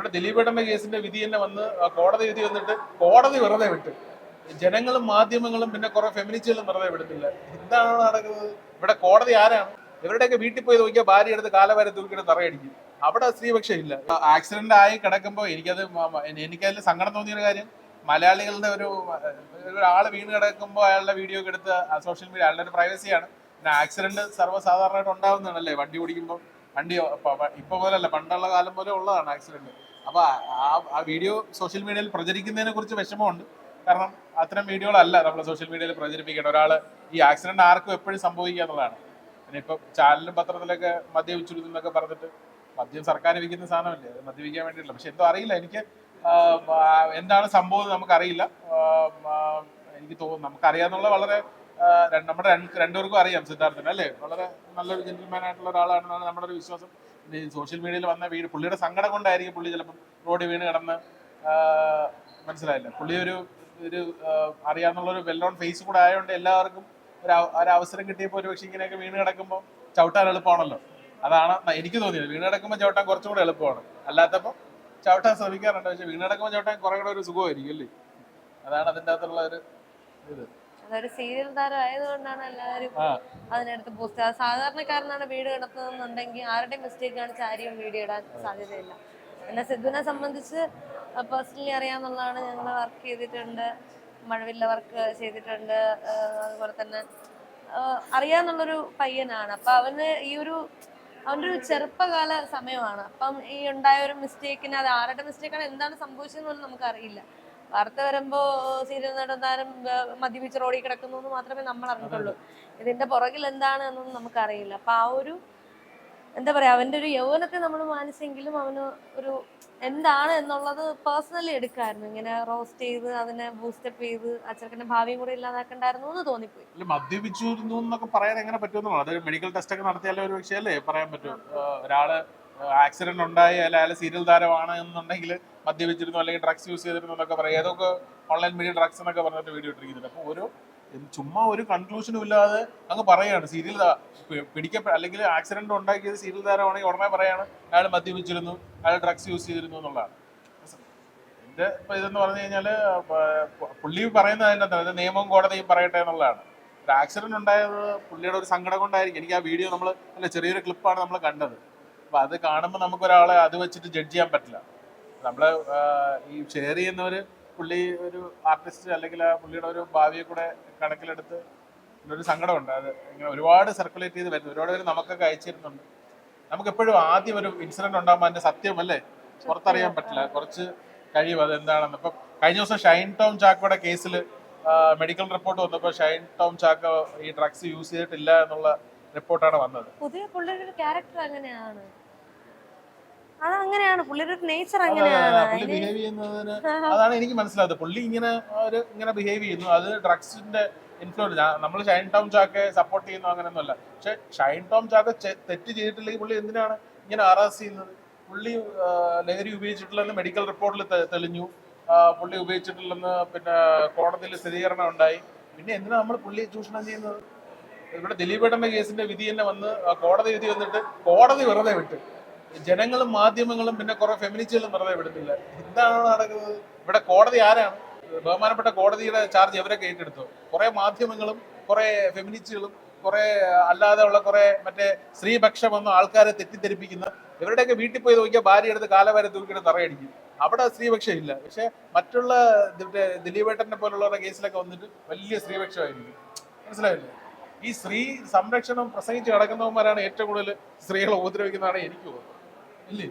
ഇവിടെ ദിലീപ് ഏട്ടന്റെ കേസിന്റെ വിധി തന്നെ വന്ന് കോടതി വിധി വന്നിട്ട് കോടതി വെറുതെ വിട്ടു. ജനങ്ങളും മാധ്യമങ്ങളും പിന്നെ കുറെ ഫെമിനിസ്റ്റുകളും വെറുതെ വിടുന്നില്ല എന്താണ് നടക്കുന്നത്? ഇവിടെ കോടതി ആരാണ്? ഇവരുടെയൊക്കെ വീട്ടിൽ പോയി നോക്കിയാൽ ഭാര്യ എടുത്ത് കാലവരെ തൂക്കിയിട്ട് തറയടിക്കും. അവിടെ സ്ത്രീപക്ഷം ഇല്ല. ആക്സിഡന്റ് ആയി കിടക്കുമ്പോൾ എനിക്കത് എനിക്കതിൽ സങ്കടം തോന്നിയൊരു കാര്യം. മലയാളികളുടെ ഒരു ഒരാൾ വീണ് കിടക്കുമ്പോൾ അയാളുടെ വീഡിയോ ഒക്കെ എടുത്ത് സോഷ്യൽ മീഡിയ അയാളുടെ ഒരു പ്രൈവസിയാണ് പിന്നെ ആക്സിഡന്റ് സർവസാധാരണമായിട്ട് ഉണ്ടാകുന്നതാണല്ലേ വണ്ടി ഓടിക്കുമ്പോൾ വണ്ടി ഇപ്പൊ പോലല്ല പണ്ടുള്ള കാലം പോലെ ഉള്ളതാണ് ആക്സിഡന്റ് അപ്പൊ ആ വീഡിയോ സോഷ്യൽ മീഡിയയിൽ പ്രചരിക്കുന്നതിനെ കുറിച്ച് വിഷമമുണ്ട്. കാരണം അത്തരം വീഡിയോകളല്ല നമ്മൾ സോഷ്യൽ മീഡിയയിൽ പ്രചരിപ്പിക്കേണ്ട ഒരാൾ ഈ ആക്സിഡന്റ് ആർക്കും എപ്പോഴും സംഭവിക്കുക എന്നുള്ളതാണ്. പിന്നെ ഇപ്പൊ ചാനലും പത്രത്തിലൊക്കെ മദ്യം മദ്യപിച്ചിരുന്നു എന്നൊക്കെ പറഞ്ഞിട്ട് മദ്യം സർക്കാർ വിൽക്കുന്ന സാധനമല്ലേ? അത് മദ്യപിക്കാൻ വേണ്ടിയിട്ടില്ല പക്ഷെ എന്തോ അറിയില്ല. എനിക്ക് എന്താണ് സംഭവം നമുക്കറിയില്ല. എനിക്ക് തോന്നുന്നു നമുക്കറിയാന്നുള്ള വളരെ നമ്മുടെ രണ്ട് രണ്ടുപേർക്കും അറിയാം സിദ്ധാർത്ഥൻ അല്ലേ? വളരെ നല്ലൊരു ജെന്റിൽമാൻ ആയിട്ടുള്ള ഒരാളാണെന്നാണ് നമ്മുടെ ഒരു വിശ്വാസം. സോഷ്യൽ മീഡിയയിൽ വന്ന വീട് പുള്ളിയുടെ സങ്കടം കൊണ്ടായിരിക്കും പുള്ളി ചിലപ്പം റോഡിൽ വീണ് കിടന്ന് മനസ്സിലായില്ല? പുള്ളി ഒരു ഒരു അറിയാന്നുള്ള ഒരു വെൽ ഫേസ് കൂടെ ആയതുകൊണ്ട് എല്ലാവർക്കും ഒരു ഒരു അവസരം കിട്ടിയപ്പോൾ ഒരു പക്ഷെ ഇങ്ങനെയൊക്കെ വീണ് കിടക്കുമ്പോൾ ചവിട്ടാൻ എളുപ്പമാണല്ലോ. അതാണ് എനിക്ക് തോന്നിയത്. വീണ് കിടക്കുമ്പോൾ ചവിട്ടാൻ കുറച്ചും കൂടെ എളുപ്പമാണ്. അല്ലാത്തപ്പോൾ ചവിട്ടാൻ ശ്രമിക്കാറുണ്ട്. പക്ഷെ വീണ് കിടക്കുമ്പോൾ ചവിട്ടാൻ കുറേ കൂടെ ഒരു സുഖമായിരിക്കും അല്ലേ? അതാണ് അതിന്റെ അകത്തുള്ള ഒരു ഇത്. അതൊരു സീരിയൽ താരം ആയതുകൊണ്ടാണ് എല്ലാവരും അതിനടുത്ത് പോസ്റ്റ് സാധാരണക്കാരനാണ് വീട് കിടത്തുന്നുണ്ടെങ്കിൽ ആരുടെയും മിസ്റ്റേക്ക് കാണിച്ച് ആരെയും വീഡിയോ ഇടാൻ സാധ്യതയില്ല. പിന്നെ സിദ്ധുവിനെ സംബന്ധിച്ച് പേഴ്സണലി അറിയാന്നുള്ളതാണ് ഞങ്ങൾ വർക്ക് ചെയ്തിട്ടുണ്ട്. മഴവില്ല വർക്ക് ചെയ്തിട്ടുണ്ട്. അതുപോലെ തന്നെ അറിയാന്നുള്ളൊരു പയ്യനാണ്. അപ്പൊ അവന് ഈ ഒരു അവന്റെ ഒരു ചെറുപ്പകാല സമയമാണ്. അപ്പം ഈ ഉണ്ടായ ഒരു മിസ്റ്റേക്കിന് അത് ആരുടെ മിസ്റ്റേക്കാണ് എന്താണ് സംഭവിച്ചതെന്ന് പോലും നമുക്കറിയില്ല. വാർത്ത വരുമ്പോ സീരിയൽ നടന്നാലും മദ്യപിച്ച് റോഡിൽ കിടക്കുന്നു എന്ന് മാത്രമേ നമ്മൾ അറിഞ്ഞിട്ടുള്ളൂ. ഇതിന്റെ പുറകിൽ എന്താണ് എന്നൊന്നും നമുക്കറിയില്ല. അപ്പൊ ആ ഒരു എന്താ പറയാ അവന്റെ ഒരു യൗവനത്തെ നമ്മൾ മാനിച്ചെങ്കിലും അവന് ഒരു എന്താണ് എന്നുള്ളത് പേഴ്സണലി എടുക്കായിരുന്നു. ഇങ്ങനെ റോസ്റ്റ് ചെയ്ത് അതിനെ ബൂസ്റ്റപ്പ് ചെയ്ത് അച്ഛനെ ഭാവിയും കൂടെ ഇല്ലാതാക്കണ്ടായിരുന്നു എന്ന് തോന്നിപ്പോയി. മദ്യപിച്ചു പറയാൻ എങ്ങനെ പറ്റുമെന്നുള്ളത് മെഡിക്കൽ ടെസ്റ്റ് ഒക്കെ നടത്തിയാലേ ഒരു പക്ഷേ അല്ലേ പറയാൻ പറ്റും. ഒരാൾ ആക്സിഡന്റ് ഉണ്ടായി അല്ല അയാൾ സീരിയൽ താരമാണ് എന്നുണ്ടെങ്കിൽ മദ്യപിച്ചിരുന്നു അല്ലെങ്കിൽ ഡ്രഗ്സ് യൂസ് ചെയ്തിരുന്നു എന്നൊക്കെ പറയാം. ഏതൊക്കെ ഓൺലൈൻ മീഡിയ ഡ്രഗ്സ് എന്നൊക്കെ പറഞ്ഞിട്ട് വീഡിയോ ഇട്ടിരിക്കുന്നുണ്ട്. അപ്പോൾ ഒരു ചുമ്മാ ഒരു കൺക്ലൂഷനും ഇല്ലാതെ അങ്ങ് പറയാണ് സീരിയൽ പിടിക്കപ്പെട്ട അല്ലെങ്കിൽ ആക്സിഡന്റ് ഉണ്ടാക്കിയത് സീരിയൽ താരമാണെങ്കിൽ ഉടനെ പറയാണ് അയാൾ മദ്യപിച്ചിരുന്നു അയാൾ ഡ്രഗ്സ് യൂസ് ചെയ്തിരുന്നു എന്നുള്ളതാണ്. എന്റെ ഇപ്പൊ ഇതെന്ന് പറഞ്ഞു കഴിഞ്ഞാൽ പുള്ളി പറയുന്നത് അതിന്റെ അത് നിയമവും കോടതിയും പറയട്ടെ എന്നുള്ളതാണ്. ഒരു ആക്സിഡന്റ് ഉണ്ടായത് പുള്ളിയുടെ ഒരു സങ്കടം കൊണ്ടായിരിക്കും. എനിക്ക് ആ വീഡിയോ നമ്മൾ അല്ല ചെറിയൊരു ക്ലിപ്പാണ് നമ്മൾ കണ്ടത്. അപ്പൊ അത് കാണുമ്പോൾ നമുക്ക് ഒരാളെ അത് വെച്ചിട്ട് ജഡ്ജ് ചെയ്യാൻ പറ്റില്ല. നമ്മൾ ഈ ഷെയർ ചെയ്യുന്നവര് പുള്ളി ഒരു ആർട്ടിസ്റ്റ് അല്ലെങ്കിൽ ആ പുള്ളിയുടെ ഒരു ഭാവിയെ കൂടെ കണക്കിലെടുത്ത് ഒരു സങ്കടമുണ്ട്. അത് ഇങ്ങനെ ഒരുപാട് സർക്കുലേറ്റ് ചെയ്ത് വരുന്നു. ഒരുപാട് പേര് നമുക്കൊക്കെ അയച്ചിരുന്നുണ്ട്. നമുക്ക് എപ്പോഴും ആദ്യം ഒരു ഇൻസിഡന്റ് ഉണ്ടാകുമ്പോൾ അതിന്റെ സത്യം അല്ലേ? പുറത്തറിയാൻ പറ്റില്ല. കുറച്ച് കഴിയും അത് എന്താണെന്ന്. ഇപ്പം കഴിഞ്ഞ ദിവസം ഷൈൻ ടോം ചാക്കോയുടെ കേസിൽ മെഡിക്കൽ റിപ്പോർട്ട് വന്നപ്പോൾ ഷൈൻ ടോം ചാക്കോ ഈ ഡ്രഗ്സ് യൂസ് ചെയ്തിട്ടില്ല എന്നുള്ള റിപ്പോർട്ടാണ് വന്നത്. പുതിയ പുള്ളിയുടെ ക്യാരക്ടർ അങ്ങനെയാണ്. അത് അങ്ങനെയാണ്. പുള്ളിയുടെ നേച്ചർ അങ്ങനെയാണ് ബിഹേവ് ചെയ്യുന്നതിന് അതാണ് എനിക്ക് മനസ്സിലാകുന്നത് പുള്ളി ഇങ്ങനെ ഒരു ഇങ്ങനെ ബിഹേവ് ചെയ്യുന്നു. അത് ഡ്രഗ്സിന്റെ ഇൻഫ്ലുവൻസ് നമ്മൾ ഷൈൻ ടോം ചാക്ക് സപ്പോർട്ട് ചെയ്യുന്നു അങ്ങനെയൊന്നുമല്ല. പക്ഷെ ഷൈൻ ടോം ചാക്ക് തെറ്റ് ചെയ്തിട്ടില്ലെങ്കിൽ പുള്ളി എന്തിനാണ് ഇങ്ങനെ അറസ്റ്റ് ചെയ്യുന്നത്? പുള്ളി ലഹരി ഉപയോഗിച്ചിട്ടില്ലെന്ന് മെഡിക്കൽ റിപ്പോർട്ടിൽ തെളിഞ്ഞു. പുള്ളി ഉപയോഗിച്ചിട്ടില്ലെന്ന് പിന്നെ കോടതിയിൽ സ്ഥിരീകരണം ഉണ്ടായി. പിന്നെ എന്തിനാണ് നമ്മൾ പുള്ളിയെ ചൂഷണം ചെയ്യുന്നത്? ഇവിടെ ദിലീപേട്ടന്റെ കേസിന്റെ വിധി തന്നെ വന്ന് കോടതി വിധി വന്നിട്ട് കോടതി വെറുതെ വിട്ട്. ജനങ്ങളും മാധ്യമങ്ങളും പിന്നെ കുറെ ഫെമിനിസ്റ്റുകളും വെറുതെ വിടുന്നില്ല. എന്താണ് നടക്കുന്നത്? ഇവിടെ കോടതി ആരാണ്? ബഹുമാനപ്പെട്ട കോടതിയുടെ ചാർജ് എവരൊക്കെ ഏറ്റെടുത്തു? കുറെ മാധ്യമങ്ങളും കുറെ ഫെമിനിസ്റ്റുകളും കുറെ അല്ലാതെ ഉള്ള കുറെ മറ്റേ സ്ത്രീപക്ഷം വന്ന ആൾക്കാരെ തെറ്റിദ്ധരിപ്പിക്കുന്ന ഇവരുടെയൊക്കെ വീട്ടിൽ പോയി നോക്കിയാൽ ഭാര്യ എടുത്ത് കാലവരെ തൂക്കിയിട്ട് തറയടിക്കും. അവിടെ സ്ത്രീപക്ഷം ഇല്ല. പക്ഷെ മറ്റുള്ള മറ്റേ ദിലീപേട്ടനെ പോലുള്ളവരുടെ കേസിലൊക്കെ വന്നിട്ട് വലിയ സ്ത്രീപക്ഷമായിരിക്കും. മനസ്സിലായില്ലേ? ഈ സ്ത്രീ സംരക്ഷണം പ്രസംഗിച്ച് കിടക്കുന്നവന്മാരാണ് ഏറ്റവും കൂടുതൽ സ്ത്രീകളെ ഉപദ്രവിക്കുന്നതാണ് എനിക്ക് തോന്നുന്നത്. ഇല്ലേ?